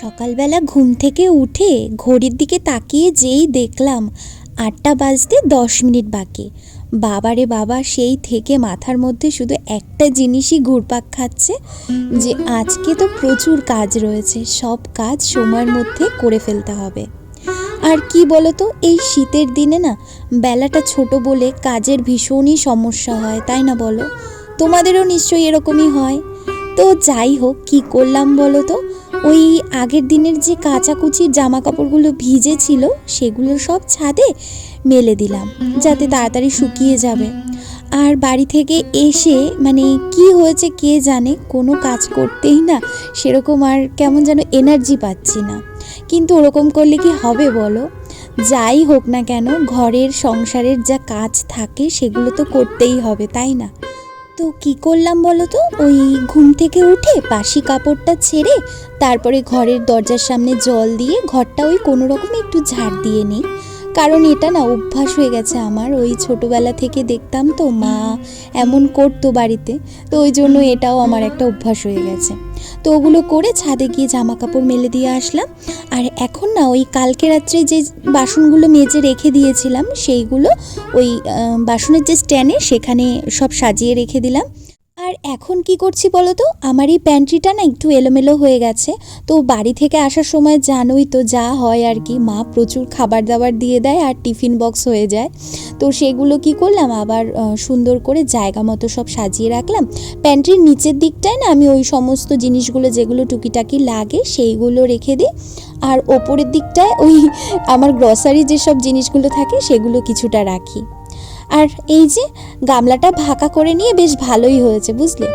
সকালবেলা ঘুম থেকে উঠে ঘড়ির দিকে তাকিয়ে যেই দেখলাম, আটটা বাজতে দশ মিনিট বাকি। বাবারে বাবা, সেই থেকে মাথার মধ্যে শুধু একটা জিনিসই ঘুরপাক খাচ্ছে, যে আজকে তো প্রচুর কাজ রয়েছে, সব কাজ সময়ের মধ্যে করে ফেলতে হবে। আর কি বলতো, এই শীতের দিনে না, বেলাটা ছোট বলে কাজের ভীষণই সমস্যা হয়, তাই না বলো? তোমাদেরও নিশ্চয়ই এরকমই হয়। তো যাই হোক, কি করলাম বলো তো ওই আগের দিনের যে কাচাকুচির জামা কাপড়গুলো ভিজে ছিল সেগুলো সব ছাদে মেলে দিলাম, যাতে তাড়াতাড়ি শুকিয়ে যাবে। আর বাড়ি থেকে এসে মানে কি হয়েছে কে জানে, কোনো কাজ করতেই না, সেরকম আর কেমন যেন এনার্জি পাচ্ছি না। কিন্তু ওরকম করলে কি হবে বলো? যাই হোক না কেন, ঘরের, সংসারের যা কাজ থাকে, সেগুলো তো করতেই হবে, তাই না? তো কি করলাম বলো তো? ওই ঘুম থেকে উঠে পাশি কাপড়টা ছেড়ে তারপরে ঘরের দরজার সামনে জল দিয়ে ঘরটা ওই কোনো রকমে একটু ঝাড় দিয়ে নিই। কারণ এটা না অভ্যাস হয়ে গেছে আমার। ওই ছোটোবেলা থেকে দেখতাম তো মা এমন করতো বাড়িতে। তো ওই জন্য এটাও আমার একটা অভ্যাস হয়ে গেছে। তো ওগুলো করে ছাদে গিয়ে জামা কাপড় মেলে দিয়ে আসলাম। আর এখন না ওই কালকে রাত্রে যে বাসনগুলো মেজে রেখে দিয়েছিলাম, সেইগুলো ওই বাসনের যে স্ট্যান্ডে সেখানে সব সাজিয়ে রেখে দিলাম। আর এখন কি করছি বলো তো? আমার এই প্যান্ট্রিটা না একটু এলোমেলো হয়ে গেছে। তো বাড়ি থেকে আসার সময় জানোই তো যা হয় আর কি। মা প্রচুর খাবার দাবার দিয়ে দেয় আর টিফিন বক্স হয়ে যায়। তো সেগুলো কি করলাম? আবার সুন্দর করে জায়গা মতো সব সাজিয়ে রাখলাম। প্যান্ট্রির নিচের দিকটায় না আমি ওই সমস্ত জিনিসগুলো যেগুলো টুকিটাকি লাগে সেইগুলো রেখে দিই। আর ওপরের দিকটায় ওই আমার গ্রসারি যেসব জিনিসগুলো থাকে সেগুলো কিছুটা রাখি। আর এই যে গামলাটা ভাকা করে নিয়ে বেশ ভালোই হয়েছে, বুঝলে?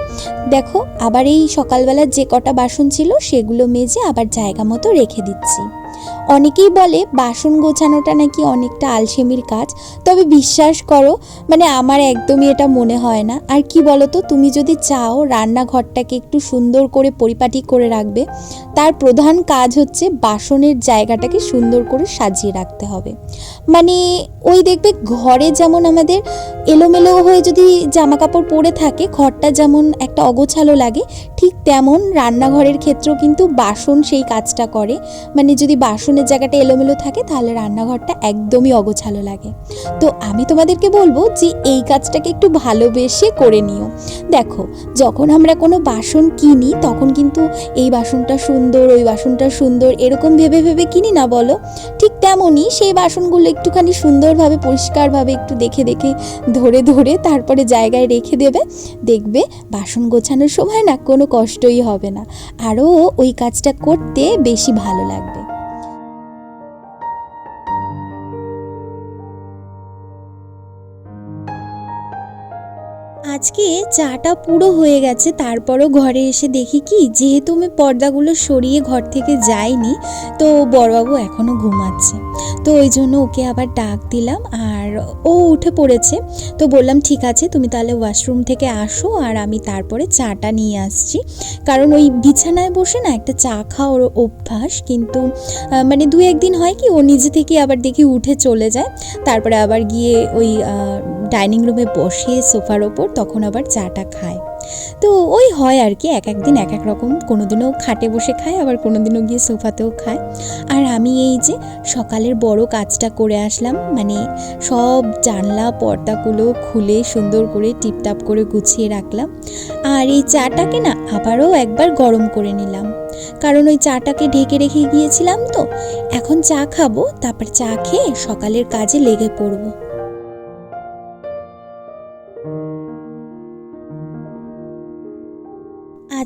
দেখো, আবার এই সকালবেলার যে কটা বাসন ছিল সেগুলো মেজে আবার জায়গা মতো রেখে দিচ্ছি। অনেকেই বলে বাসন গোছানোটা নাকি অনেকটা আলসেমির কাজ। তবে বিশ্বাস করো মানে আমার একদমই এটা মনে হয় না। আর কি বলো তো তুমি যদি চাও রান্নাঘরটাকে একটু সুন্দর করে পরিপাটি করে রাখবে, তার প্রধান কাজ হচ্ছে বাসনের জায়গাটাকে সুন্দর করে সাজিয়ে রাখতে হবে। মানে ওই দেখবে ঘরে যেমন আমাদের এলোমেলো হয়ে যদি জামা কাপড় পরে থাকে, ঘরটা যেমন একটা অগোছালো লাগে, ঠিক তেমন রান্নাঘরের ক্ষেত্রেও কিন্তু বাসন সেই কাজটা করে। মানে যদি বাসনের জায়গাটা এলোমেলো থাকে, তাহলে রান্নাঘরটা একদমই অগোছালো লাগে। তো আমি তোমাদেরকে বলব যে এই কাজটাকে একটু ভালোবেসে করে নিও। দেখো, যখন আমরা কোনো বাসন কিনি, তখন কিন্তু এই বাসনটা সুন্দর, ওই বাসনটা সুন্দর, এরকম ভেবে ভেবে কিনি না বলো? ঠিক তেমনই সেই বাসনগুলো একটুখানি সুন্দরভাবে, পরিষ্কারভাবে একটু দেখে দেখে, ধরে ধরে তারপরে জায়গায় রেখে দেবে। দেখবে বাসন গোছানোর সময় না কোনো কষ্টই হবে না। আরও ওই কাজটা করতে বেশি ভালো লাগবে। আজকে চাটা পুরো হয়ে গেছে, তারপরও ঘরে এসে দেখি কি, যেহেতু আমি পর্দাগুলো সরিয়ে ঘর থেকে যাইনি, তো বড়বাবু এখনও ঘুমাচ্ছে। তো ওই জন্য ওকে আবার ডাক দিলাম আর ও উঠে পড়েছে। তো বললাম, ঠিক আছে, তুমি তাহলে ওয়াশরুম থেকে আসো আর আমি তারপরে চাটা নিয়ে আসছি। কারণ ওই বিছানায় বসে না একটা চা খাওয়ার অভ্যাস, কিন্তু মানে দু একদিন হয় কি, ও নিজে থেকে আবার দেখি উঠে চলে যায়। তারপরে আবার গিয়ে ওই ডাইনিং রুমে বসে সোফার ওপর তখন আবার চাটা খায়। তো ওই হয় আর কি, এক একদিন এক এক রকম। কোনো দিনও খাটে বসে খায়, আবার কোনো দিনও গিয়ে সোফাতেও খায়। আর আমি এই যে সকালের বড় কাজটা করে আসলাম মানে সব জানলা, পর্দাগুলো খুলে সুন্দর করে টিপটাপ করে গুছিয়ে রাখলাম। আর এই চাটাকে না আবারও একবার গরম করে নিলাম। কারণ ওই চাটাকে ঢেকে রেখে গিয়েছিলাম তো, এখন চা খাব, তারপর চা খেয়ে সকালের কাজে লেগে পড়ব।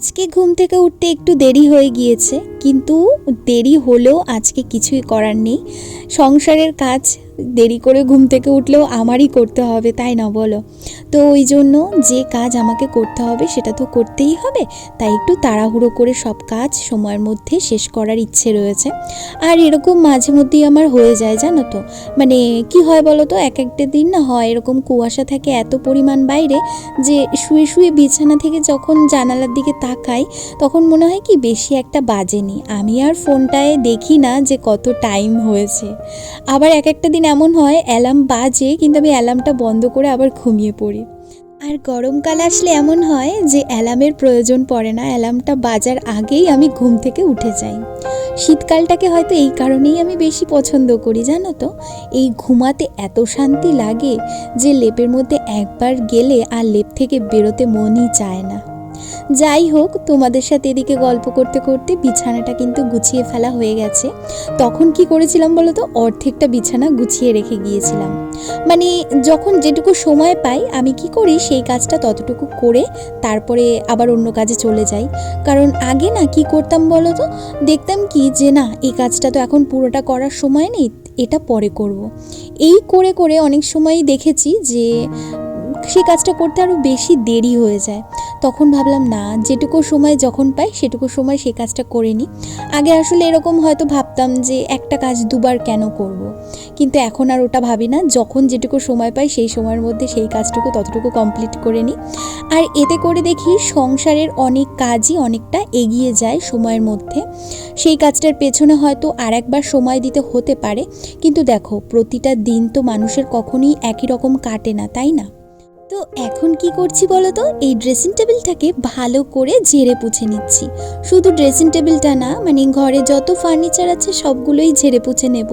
আজকে ঘুম থেকে উঠতে একটু দেরি হয়ে গিয়েছে, কিন্তু দেরি হলেও আজকে কিছুই করার নেই। সংসারের কাজ দেরি করে ঘুম থেকে উঠলেও আমারই করতে হবে, তাই না বলো? তো ওই জন্য যে কাজ আমাকে করতে হবে সেটা তো করতেই হবে, তাই একটু তাড়াহুড়ো করে সব কাজ সময়ের মধ্যে শেষ করার ইচ্ছে রয়েছে। আর এরকম মাঝে মধ্যেই আমার হয়ে যায়, জানো তো? মানে কি হয় বলো তো, এক একটা দিন না হয় এরকম কুয়াশা থাকে এত পরিমাণ বাইরে যে শুয়ে শুয়ে বিছানা থেকে যখন জানালার দিকে তাকাই, তখন মনে হয় কি বেশি একটা বাজেনি আমি আর ফোনটায় দেখি না যে কত টাইম হয়েছে। আবার এক একটা দিন এমন হয়, অ্যালার্ম বাজে, কিন্তু আমি অ্যালার্মটা বন্ধ করে আবার ঘুমিয়ে পড়ি। আর গরমকাল আসলে এমন হয় যে, অ্যালার্মের প্রয়োজন পড়ে না, অ্যালার্মটা বাজার আগেই আমি ঘুম থেকে উঠে যাই। শীতকালটাকে হয়তো এই কারণেই আমি বেশি পছন্দ করি, জানো তো? এই ঘুমাতে এত শান্তি লাগে যে, লেপের মধ্যে একবার গেলে আর লেপ থেকে বেরোতে মনই চায় না। যাই হোক, তোমাদের সাথে এদিকে গল্প করতে করতে বিছানাটা কিন্তু গুছিয়ে ফেলা হয়ে গেছে। তখন কি করেছিলাম বলো তো? অর্ধেকটা বিছানা গুছিয়ে রেখে গিয়েছিলাম। মানে যখন যেটুকু সময় পাই, আমি কি করি, সেই কাজটা ততটুকু করে তারপরে আবার অন্য কাজে চলে যাই। কারণ আগে না কি করতাম বলো তো? দেখতাম কি যে না, এই কাজটা তো এখন পুরোটা করার সময় নেই, এটা পরে করব। এই করে করে অনেক সময়ই দেখেছি যে সেই কাজটা করতে আরও বেশি দেরি হয়ে যায়। তখন ভাবলাম, না, যেটুকু সময় যখন পাই, সেটুকু সময় সেই কাজটা করে নিই। আগে আসলে এরকম হয়তো ভাবতাম যে, একটা কাজ দুবার কেন করব। কিন্তু এখন আর ওটা ভাবি না। যখন যেটুকু সময় পাই, সেই সময়ের মধ্যে সেই কাজটুকু ততটুকু কমপ্লিট করে নিই। আর এতে করে দেখি, সংসারের অনেক কাজই অনেকটা এগিয়ে যায় সময়ের মধ্যে। সেই কাজটার পেছনে হয়তো আর একবার সময় দিতে হতে পারে। কিন্তু দেখো, প্রতিটা দিন তো মানুষের কখনোই একই রকম কাটে না, তাই না? তো এখন কি করছি বলো তো এই ড্রেসিং টেবিলটাকে ভালো করে ঝেড়ে পুছে নিচ্ছি। শুধু ড্রেসিং টেবিলটা না মানে ঘরে যত ফার্নিচার আছে সবগুলোই ঝেড়ে পুছে নেব।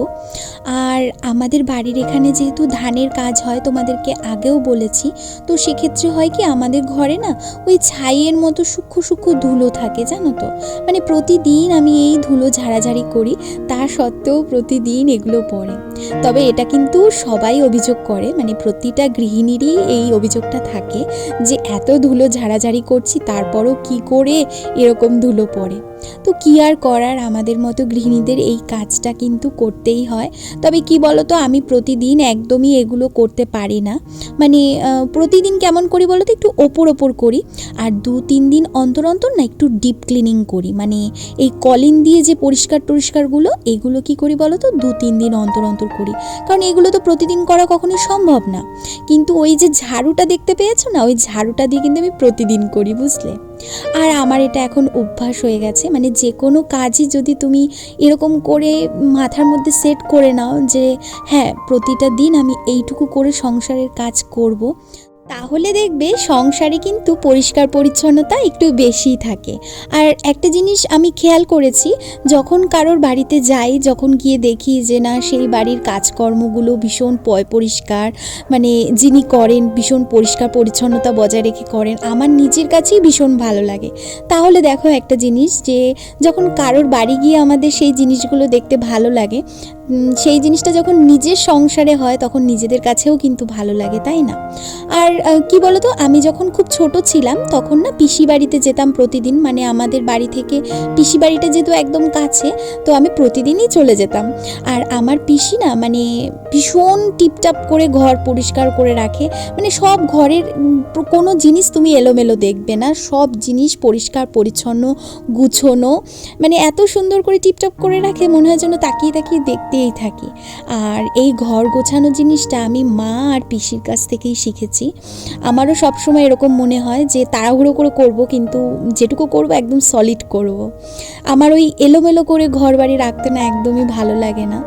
আর আমাদের বাড়ির এখানে যেহেতু ধানের কাজ হয় তোমাদেরকে আগেও বলেছি, তো সেক্ষেত্রে হয় কি আমাদের ঘরে না ওই ছাইয়ের মতো সূক্ষ্ম সূক্ষ্ম ধুলো থাকে, জানো তো? মানে প্রতিদিন আমি এই ধুলো ঝাড়াঝাড়ি করি, তা সত্ত্বেও প্রতিদিন এগুলো পড়ে। তবে এটা কিন্তু সবাই অভিযোগ করে মানে প্রতিটা গৃহিণীরই এই অভিযোগটা থাকে যে এত ধুলো ঝাড়াঝাড়ি করছি তারপরও কি করে এরকম ধুলো পড়ে? তো কি আর করার? আমাদের মতো গৃহিণীদের এই কাজটা কিন্তু করতেই হয়। তবে কি বলো তো আমি প্রতিদিন একদমই এগুলো করতে পারি না। মানে প্রতিদিন কেমন করি বলো তো একটু ওপর ওপর করি। আর দু, তিন দিন অন্তর অন্তর না একটু ডিপ ক্লিনিং করি। মানে এই কলিন দিয়ে যে পরিষ্কার টরিষ্কারগুলো, এগুলো কি করি বলো তো দু, তিন দিন অন্তর অন্তর করি। কারণ এগুলো তো প্রতিদিন করা কখনোই সম্ভব না। কিন্তু ওই যে ঝাড়ুটা দেখতে পেয়েছ না, ওই ঝাড়ুটা দিয়ে কিন্তু আমি প্রতিদিন করি, বুঝলে? আর আমার এটা এখন অভ্যাস হয়ে গেছে। মানে যে কোনো কাজই যদি তুমি এরকম করে মাথার মধ্যে সেট করে নাও যে হ্যাঁ প্রতিটা দিন আমি এইটুকু করে সংসারের কাজ করব তাহলে দেখবে সংসারে কিন্তু পরিষ্কার পরিচ্ছন্নতা একটু বেশিই থাকে। আর একটা জিনিস আমি খেয়াল করেছি, যখন কারোর বাড়িতে যাই, যখন গিয়ে দেখি যে না, সেই বাড়ির কাজকর্মগুলো ভীষণ পয় পরিষ্কার মানে যিনি করেন ভীষণ পরিষ্কার পরিচ্ছন্নতা বজায় রেখে করেন, আমার নিজের কাছেই ভীষণ ভালো লাগে। তাহলে দেখো একটা জিনিস যে, যখন কারোর বাড়ি গিয়ে আমাদের সেই জিনিসগুলো দেখতে ভালো লাগে সেই জিনিসটা যখন নিজের সংসারে হয়, তখন নিজেদের কাছেও কিন্তু ভালো লাগে, তাই না? আর কি বলতো, আমি যখন খুব ছোট ছিলাম, তখন না পিসি বাড়িতে যেতাম প্রতিদিন মানে আমাদের বাড়ি থেকে, পিসি বাড়িটা যেহেতু একদম কাছে, তো আমি প্রতিদিনই চলে যেতাম। আর আমার পিসি না মানে ভীষণ টিপটাপ করে ঘর পরিষ্কার করে রাখে মানে সব ঘরের কোনো জিনিস তুমি এলোমেলো দেখবে না, সব জিনিস পরিষ্কার, পরিচ্ছন্ন, গুছোনো মানে এত সুন্দর করে টিপটপ করে রাখে, মনে হয় যেন তাকিয়ে তাকিয়ে দেখতেই থাকি। আর এই ঘর গোছানো জিনিসটা আমি মা আর পিসির কাছ থেকেই শিখেছি। আমারও সবসময় এরকম মনে হয় যে তাড়াহুড়ো করে করব কিন্তু যেটুকু করব একদম সলিড করব। আমার ওই এলোমেলো করে ঘর বাড়ি রাখতে না একদমই ভালো লাগে না।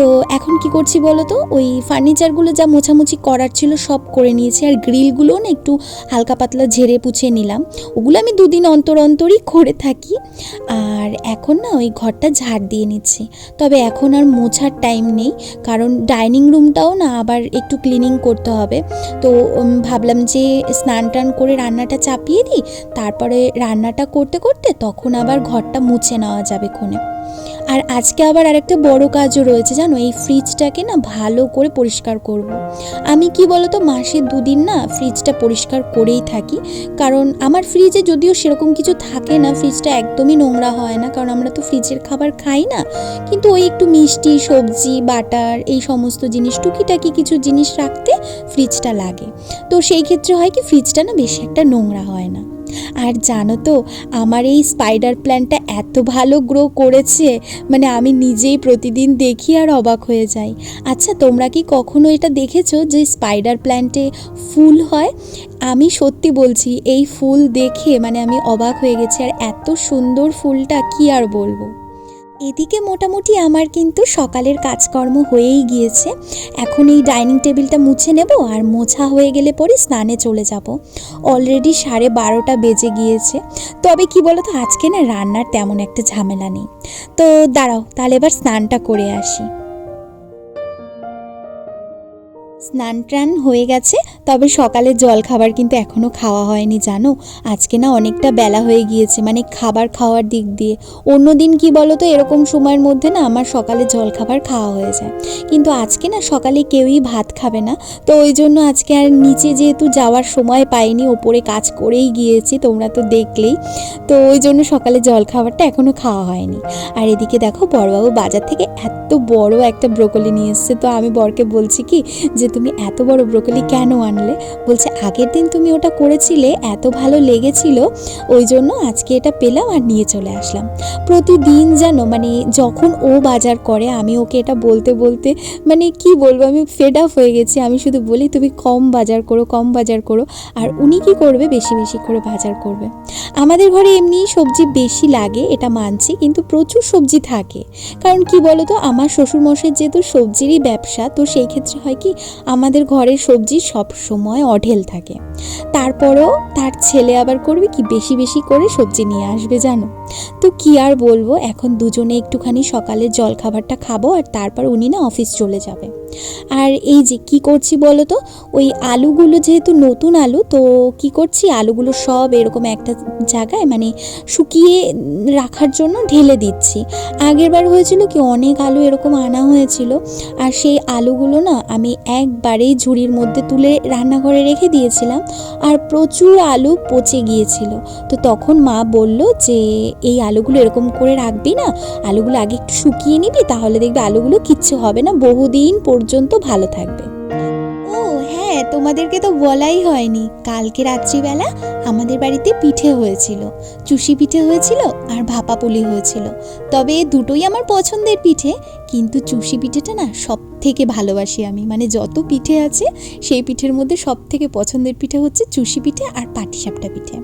তো এখন কি করছি বলো তো? ওই ফার্নিচারগুলো যা মোছামুছি করার ছিল সব করে নিয়েছি। আর গ্রিলগুলো না একটু হালকা পাতলা ঝেড়ে পুছে নিলাম। ওগুলো আমি দুদিন অন্তর অন্তরই করে থাকি। আর এখন না ওই ঘরটা ঝাড় দিয়ে নিচ্ছি। তবে এখন আর মোছার টাইম নেই। কারণ ডাইনিং রুমটাও না আবার একটু ক্লিনিং করতে হবে। তো ভাবলাম যে স্নান টান করে রান্নাটা চাপিয়ে দিই। তারপরে রান্নাটা করতে করতে তখন আবার ঘরটা মুছে নেওয়া যাবে ক্ষণে আর আজকে আবার আরেকটা বড় কাজও রয়েছে জানো? এই ফ্রিজটাকে না ভালো করে পরিষ্কার করব। আমি কি বলতো, মাসে দুদিন না ফ্রিজটা পরিষ্কার করেই থাকি। কারণ আমার ফ্রিজে যদিও সেরকম কিছু থাকে না ফ্রিজটা একদমই নোংরা হয় না, কারণ আমরা তো ফ্রিজের খাবার খাই না। কিন্তু ওই একটু মিষ্টি, সবজি, বাটার, এই সমস্ত জিনিস, টুকিটাকি কিছু জিনিস রাখতে ফ্রিজটা লাগে। তো সেই ক্ষেত্রে হয় কি ফ্রিজটা না বেশি একটা নোংরা হয় না। আর জানো তো, আমার এই স্পাইডার প্ল্যান্টটা এত ভালো গ্রো করেছে মানে আমি নিজেই প্রতিদিন দেখি আর অবাক হয়ে যাই। আচ্ছা তোমরা কি কখনো এটা দেখেছ যে স্পাইডার প্ল্যান্টে ফুল হয়? আমি সত্যি বলছি, এই ফুল দেখে মানে আমি অবাক হয়ে গেছি, আর এত সুন্দর ফুলটা কি আর বলব? এদিকে মোটামুটি আমার কিন্তু সকালের কাজকর্ম হয়েই গিয়েছে। এখন এই ডাইনিং টেবিলটা মুছে নেব আর মোছা হয়ে গেলে পরে স্নানে চলে যাব। অলরেডি সাড়ে বারোটা বেজে গিয়েছে। তবে কি বলো তো আজকে না রান্নার তেমন একটা ঝামেলা নেই। তো দাঁড়াও, তাহলে এবার স্নানটা করে আসি। স্নান টান হয়ে গেছে, তবে সকালের জল খাবার কিন্তু এখনও খাওয়া হয়নি, জানো? আজকে না অনেকটা বেলা হয়ে গিয়েছে মানে খাবার খাওয়ার দিক দিয়ে। অন্য দিন কি বলো তো এরকম সময়ের মধ্যে না আমার সকালে জল খাবার খাওয়া হয়ে যায়। কিন্তু আজকে না সকালে কেউই ভাত খাবে না। তো ওই জন্য আজকে আর নিচে যেহেতু যাওয়ার সময় পাইনি, ওপরে কাজ করেই গিয়েছি, তোমরা তো দেখলেই। তো ওই জন্য সকালে জল খাবারটা এখনও খাওয়া হয়নি। আর এদিকে দেখো বড়বাবু বাজার থেকে এত বড় একটা ব্রোকলি নিয়ে এসছে। তো আমি বরকে বলছি কি, যে তুমি এত বড় ব্রোকলি কেন আনলে? বলছে, আগের দিন তুমি ওটা করেছিলে, এত ভালো লেগেছিল, ওই জন্য আজকে এটা পেলাম আর নিয়ে চলে আসলাম। প্রতিদিন যেন মানে যখন ও বাজার করে, আমি ওকে এটা বলতে বলতে মানে কি বলব, আমি ফেড আপ হয়ে গেছি। আমি শুধু বলি, তুমি কম বাজার করো, কম বাজার করো। আর উনি কি করবে? বেশি বেশি করে বাজার করবে। আমাদের ঘরে এমনি সবজি বেশি লাগে, এটা মানছি, কিন্তু প্রচুর সবজি থাকে। কারণ কি বলো তো আমার শ্বশুরমশাইয়ের যেহেতু সবজিরই ব্যবসা, তো সেই ক্ষেত্রে হয় কি আমাদের ঘরের সবজি সব সময় অঢেল থাকে। তারপরও তার ছেলে আবার করবে কি বেশি বেশি করে সবজি নিয়ে আসবে জানো? তো কি আর বলব, এখন দুজনে একটুখানি সকালে জল খাবারটা খাব আর তারপর উনি না অফিস চলে যাবে। আর এই যে কি করছি বলো তো? ওই আলুগুলো যেহেতু নতুন আলু, তো কি করছি? আলুগুলো সব এরকম একটা জায়গায় মানে শুকিয়ে রাখার জন্য ঢেলে দিচ্ছি। আগেরবার হয়েছিল কি অনেক আলু এরকম আনা হয়েছিল, আর সেই আলুগুলো না আমি একবারেই ঝুড়ির মধ্যে তুলে রান্নাঘরে রেখে দিয়েছিলাম, আর প্রচুর আলু পচে গিয়েছিল। তো তখন মা বলল যে, এই আলুগুলো এরকম করে রাখবি না, আলুগুলো আগে একটু শুকিয়ে নিবি, তাহলে দেখবি আলুগুলো কিচ্ছু হবে না, বহুদিন পর্যন্ত ভালো থাকবে। ও হ্যাঁ তোমাদেরকে তো বলাই হয়নি। কালকে রাত্রিবেলা আমাদের বাড়িতে পিঠে হয়েছিল। চুষি পিঠে হয়েছিল আর ভাপা পুলি হয়েছিল। তবে দুটোই আমার পছন্দের পিঠে, কিন্তু চুষি পিঠেটা না সব থেকে ভালোবাসি আমি। মানে যত পিঠে আছে, সেই পিঠের মধ্যে সব থেকে পছন্দের পিঠে হচ্ছে চুষি পিঠে আর পাটিসাপটা পিঠে।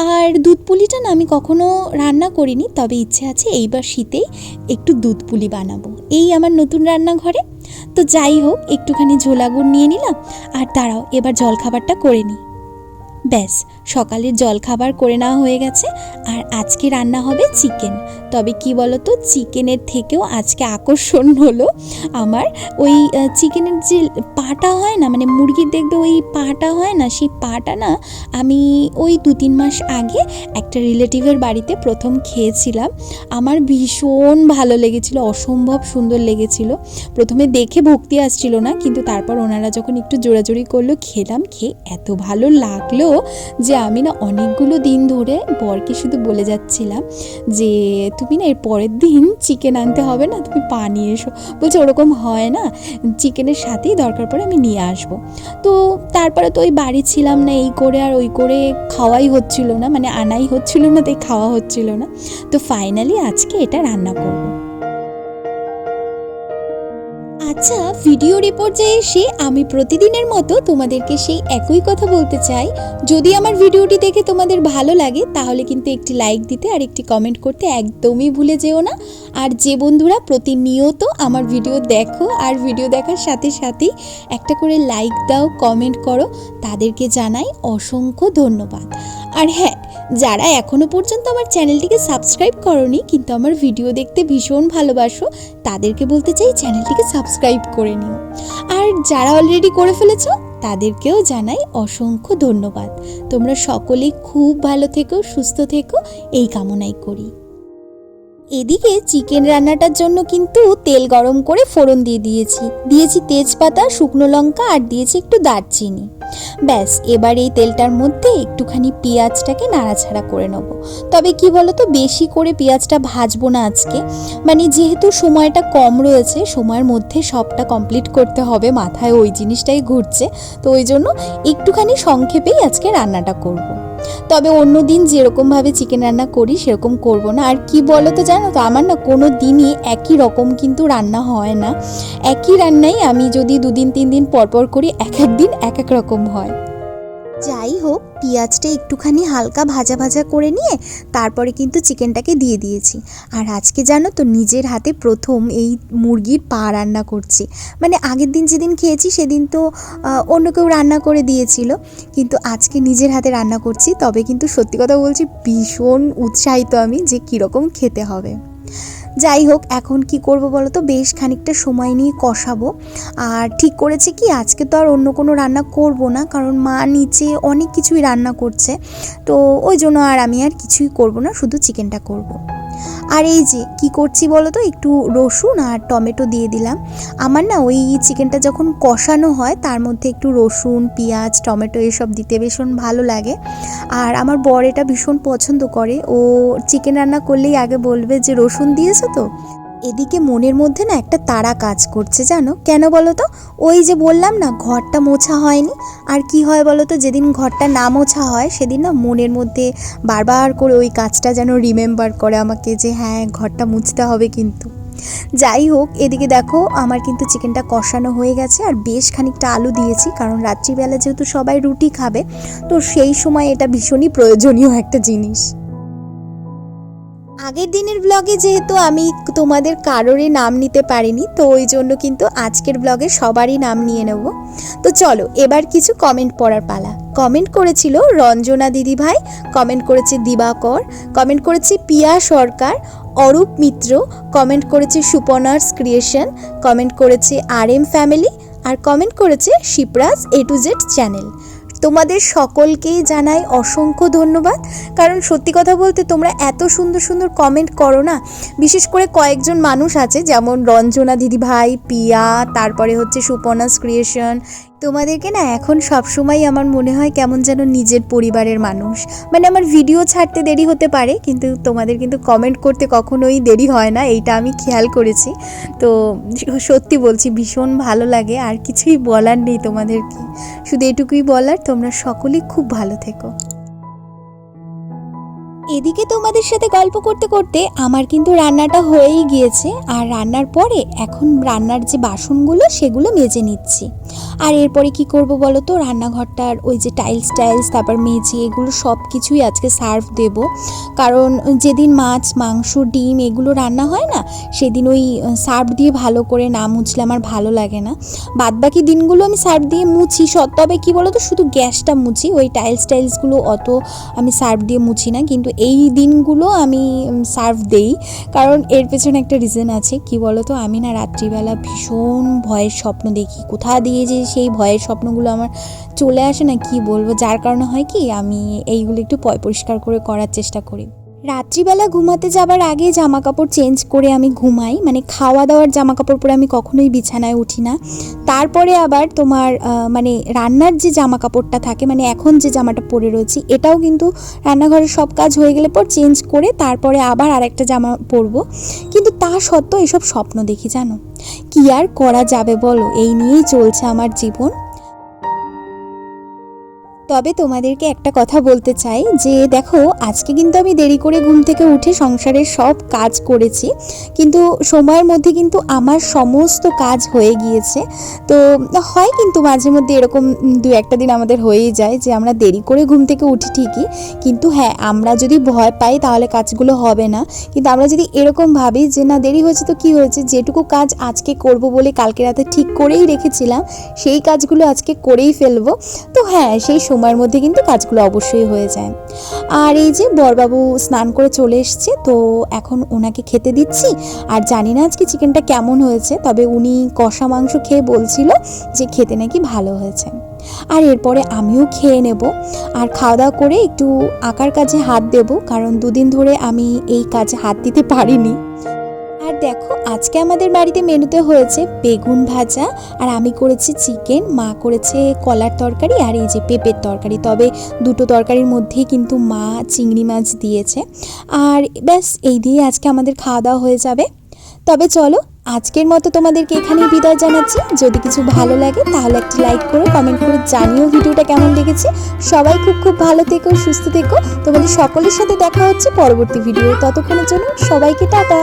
আর দুধ পুলিটা না আমি কখনো রান্না করিনি, তবে ইচ্ছে আছে এইবার শীতেই একটু দুধ পুলি বানাবো। এই আমার নতুন রান্নাঘরে। তো যাই হোক একটুখানি ঝোলা গুড় নিয়ে নিলাম আর দাঁড়াও এবার জলখাবারটা করে নিই। ব্যাস, সকালের জলখাবার করে নেওয়া হয়ে গেছে আর আজকে রান্না হবে চিকেন। তবে কি বলতো, চিকেনের থেকেও আজকে আকর্ষণ হলো আমার। ওই চিকেনের যে পাটা হয় না মানে মুরগির দেখবে ওই পাটা হয় না, সেই পাটা না, আমি ওই দু তিন মাস আগে একটা রিলেটিভের বাড়িতে প্রথম খেয়েছিলাম। আমার ভীষণ ভালো লেগেছিল, অসম্ভব সুন্দর লেগেছিল। প্রথমে দেখে ভক্তি আসছিল না, কিন্তু তারপর ওনারা যখন একটু জোরাজোরি করল, খেলাম, খেয়ে এত ভালো লাগল। যে আমি না অনেকগুলো দিন ধরে বরকে শুধু বলে যাচ্ছিলাম যে তুমি না এর পরের দিন চিকেন আনতে হবে না, তুমি পা নিয়ে এসো। বলছে ওরকম হয় না চিকেনের সাথেই দরকার পড়ে আমি নিয়ে আসব। তো তারপরে তো ওই বাড়ি ছিলাম না, এই করে আর ওই করে খাওয়াই হচ্ছিল না মানে আনাই হচ্ছিল না, তাই খাওয়া হচ্ছিল না। তো ফাইনালি আজকে এটা রান্না করব। আচ্ছা ভিডিও রিপোর্টে এসে আমি প্রতিদিনের মতো তোমাদেরকে সেই একই কথা বলতে চাই। যদি আমার ভিডিওটি দেখে তোমাদের ভালো লাগে, তাহলে কিন্তু একটি লাইক দিতে আর একটি কমেন্ট করতে একদমই ভুলে যেও না। আর যে বন্ধুরা প্রতিনিয়ত আমার ভিডিও দেখো আর ভিডিও দেখার সাথে সাথেই একটা করে লাইক দাও কমেন্ট করো, তাদেরকে জানাই অসংখ্য ধন্যবাদ। আর হ্যাঁ যারা এখনও পর্যন্ত আমার চ্যানেলটিকে সাবস্ক্রাইব করনি, কিন্তু আমার ভিডিও দেখতে ভীষণ ভালোবাসো, তাদেরকে বলতে চাই চ্যানেলটিকে সাবস্ক্রাইব করে নিও। আর যারা অলরেডি করে ফেলেছ, তাদেরকেও জানাই অসংখ্য ধন্যবাদ। তোমরা সকলেই খুব ভালো থেকো, সুস্থ থেকো, এই কামনাই করি। এদিকে চিকেন রান্নাটার জন্য কিন্তু তেল গরম করে ফোড়ন দিয়ে দিয়েছি। দিয়েছি তেজপাতা, শুকনো লঙ্কা আর দিয়েছি একটু দারচিনি। ব্যাস, এবার এই তেলটার মধ্যে একটুখানি পেঁয়াজটাকে নাড়াছাড়া করে নেব। তবে কি বলতো, বেশি করে পেঁয়াজটা ভাজবো না আজকে। মানে যেহেতু সময়টা কম রয়েছে, সময়ের মধ্যে সবটা কমপ্লিট করতে হবে, মাথায় ওই জিনিসটাই ঘুরছে। তো ওই জন্য একটুখানি সংক্ষেপেই আজকে রান্নাটা করব। তবে অন্য দিন যেরকমভাবে চিকেন রান্না করি, সেরকম করব না। আর কি বলো তো জানো তো, আমার না কোনো দিনই একই রকম কিন্তু রান্না হয় না। একই রান্নাই আমি যদি দুদিন তিন দিন পরপর পর করি, এক এক দিন এক এক রকম হয়। যাই হোক, পেঁয়াজটা একটুখানি হালকা ভাজা ভাজা করে নিয়ে তারপরে কিন্তু চিকেনটাকে দিয়ে দিয়েছি। আর আজকে জানো তো নিজের হাতে প্রথম এই মুরগির পা রান্না করছি। মানে আগের দিন যেদিন খেয়েছি সেদিন তো অন্য কেউ রান্না করে দিয়েছিল। কিন্তু আজকে নিজের হাতে রান্না করছি, তবে কিন্তু সত্যি কথা বলছি ভীষণ উৎসাহিত আমি যে কীরকম খেতে হবে। যাই হোক, এখন কি করব বলো তো? বেশ খানিকটা সময় নিয়ে কষাবো। আর ঠিক করেছে কি, আজকে তো আর অন্য কোনো রান্না করব না, কারণ মা নিচে অনেক কিছুই রান্না করছে। তো ওই জন্য আর আমি আর কিছুই করব না, শুধু চিকেনটা করব। আর এই যে, কি করছি বলো তো একটু রসুন আর টমেটো দিয়ে দিলাম। আমার না ওই চিকেনটা যখন কষানো হয়, তার মধ্যে একটু রসুন, পেঁয়াজ, টমেটো এসব দিতে ভীষণ ভালো লাগে। আর আমার বর এটা ভীষণ পছন্দ করে। ও চিকেন রান্না করলেই আগে বলবে যে, রসুন দিয়েছ তো? এদিকে মনের মধ্যে না একটা তারা কাজ করছে জানো? কেন বলো তো? ওই যে বললাম না, ঘরটা মোছা হয়নি। আর কি হয় বলো তো? যেদিন ঘরটা না মোছা হয়, সেদিন না মনের মধ্যে বারবার করে ওই কাজটা যেন রিমেম্বার করে আমাকে যে হ্যাঁ ঘরটা মুছতে হবে কিন্তু। যাই হোক, এদিকে দেখো, আমার কিন্তু চিকেনটা কষানো হয়ে গেছে, আর বেশ খানিকটা আলু দিয়েছি, কারণ রাত্রিবেলা যেহেতু সবাই রুটি খাবে, তো সেই সময় এটা ভীষণই প্রয়োজনীয় একটা জিনিস। আগের দিনের ব্লগে যেহেতু আমি তোমাদের কারোরই নাম নিতে পারিনি, তো ওই জন্য কিন্তু আজকের ব্লগে সবারই নাম নিয়ে নেব। তো চলো, এবার কিছু কমেন্ট পড়ার পালা। কমেন্ট করেছিল রঞ্জনা দিদি ভাই কমেন্ট করেছে দিবাকর কমেন্ট করেছে পিয়া সরকার, অরূপ মিত্র কমেন্ট করেছে সুপনার্স ক্রিয়েশন কমেন্ট করেছে আর এম ফ্যামিলি আর কমেন্ট করেছে Shivraj A to Z channel তোমাদের সকলকেই জানাই অসংখ্য ধন্যবাদ। কারণ সত্যি কথা বলতে তোমরা এত সুন্দর সুন্দর কমেন্ট করো না। বিশেষ করে কয়েকজন মানুষ আছে, যেমন রঞ্জনা দিদিভাই, পিয়া, তারপরে হচ্ছে সুপর্ণাস ক্রিয়েশন তোমাদেরকে না এখন সব সবসময় আমার মনে হয় কেমন যেন নিজের পরিবারের মানুষ। মানে আমার ভিডিও ছাড়তে দেরি হতে পারে, কিন্তু তোমাদের কিন্তু কমেন্ট করতে কখনোই দেরি হয় না, এইটা আমি খেয়াল করেছি। তো সত্যি বলছি, ভীষণ ভালো লাগে, আর কিছুই বলার নেই তোমাদেরকে। শুধু এটুকুই বলার, তোমরা সকলেই খুব ভালো থেকো। এদিকে তোমাদের সাথে গল্প করতে করতে আমার কিন্তু রান্নাটা হয়েই গিয়েছে, আর রান্নার পরে এখন রান্নার যে বাসনগুলো সেগুলো মেজে নিচ্ছি। আর এরপরে কি করব বলো তো? রান্নাঘরটার ওই যে টাইলস টাইলস তারপর মেঝে এগুলো সব কিছুই আজকে সার্ভ দেব। কারণ যেদিন মাছ, মাংস, ডিম এগুলো রান্না হয় না, সেদিন ওই সার্ভ দিয়ে ভালো করে না মুছলে আমার ভালো লাগে না। বাদ বাকি দিনগুলো আমি সার্ভ দিয়ে মুছি, সব তবে কি বলো তো? শুধু গ্যাসটা মুছি, ওই টাইলস টাইলসগুলো অত আমি সার্ভ দিয়ে মুছি না, কিন্তু এই দিনগুলো আমি সার্ভ দেই। কারণ এর পেছনে একটা রিজন আছে। কি বলো তো আমি না রাত্রিবেলা ভীষণ ভয়ের স্বপ্ন দেখি। কোথা দিয়ে যে সেই ভয়ের স্বপ্নগুলো আমার চলে আসে না, কি বলব? যার কারণে হয় কি, আমি এইগুলো একটু পয়, পরিষ্কার করে করার চেষ্টা করি। রাত্রিবেলা ঘুমাতে যাবার আগে জামা কাপড় চেঞ্জ করে আমি ঘুমাই। মানে খাওয়া দাওয়ার জামা কাপড় পরে আমি কখনোই বিছানায় উঠি না। তারপরে আবার তোমার মানে রান্নার যে জামা কাপড়টা থাকে মানে এখন যে জামাটা পরে রয়েছি, এটাও কিন্তু রান্নাঘরের সব কাজ হয়ে গেলে পর চেঞ্জ করে তারপরে আবার আরেকটা জামা পরবো। কিন্তু তা সত্ত্বেও এসব স্বপ্ন দেখি, জানো? কি আর করা যাবে বলো? এই নিয়েই চলছে আমার জীবন। তবে তোমাদেরকে একটা কথা বলতে চাই যে, দেখো, আজকে কিন্তু আমি দেরি করে ঘুম থেকে উঠে সংসারের সব কাজ করেছি। কিন্তু সময়ের মধ্যে কিন্তু আমার সমস্ত কাজ হয়ে গিয়েছে। তো হয় কিন্তু মাঝে মধ্যে এরকম দু একটা দিন আমাদের হয়েই যায় যে, আমরা দেরি করে ঘুম থেকে উঠি ঠিকই। কিন্তু হ্যাঁ আমরা যদি ভয় পাই তাহলে কাজগুলো হবে না। কিন্তু আমরা যদি এরকম ভাবি যে, না, দেরি হয়েছে তো কি হয়েছে? যেটুকু কাজ আজকে করব বলে কালকে রাতে ঠিক করেই রেখেছিলাম, সেই কাজগুলো আজকে করেই ফেলব। তো হ্যাঁ সেই সময়ের মধ্যে কিন্তু কাজগুলো অবশ্যই হয়ে যায়। আর এই যে বরবাবু স্নান করে চলে এসছে, তো এখন ওনাকে খেতে দিচ্ছি। আর জানি না আজকে চিকেনটা কেমন হয়েছে, তবে উনি কষা মাংস খেয়ে বলছিল যে খেতে নাকি ভালো হয়েছে। আর এরপরে আমিও খেয়ে নেব। আর খাওয়া দাওয়া করে একটু আঁকার কাজে হাত দেব, কারণ দুদিন ধরে আমি এই কাজে হাত দিতে পারিনি। আর দেখো, আজকে আমাদের বাড়িতে মেনুতে হয়েছে বেগুন ভাজা, আর আমি করেছি চিকেন, মা করেছে কলার তরকারি আর এই যে পেঁপের তরকারি। তবে দুটো তরকারির মধ্যেই কিন্তু মা চিংড়ি মাছ দিয়েছে। আর ব্যাস, এই দিয়ে আজকে আমাদের খাওয়া দাওয়া হয়ে যাবে। তবে চলো, আজকের মতো তোমাদেরকে এখানেই বিদায় জানাচ্ছি। যদি কিছু ভালো লাগে, তাহলে একটা লাইক করো, কমেন্ট করে জানিও ভিডিওটা কেমন লেগেছে। সবাই খুব খুব ভালো থেকো, সুস্থ থেকো। তোমাদের সকলের সাথে দেখা হচ্ছে পরবর্তী ভিডিও ততক্ষণের জন্য সবাইকে টাটা।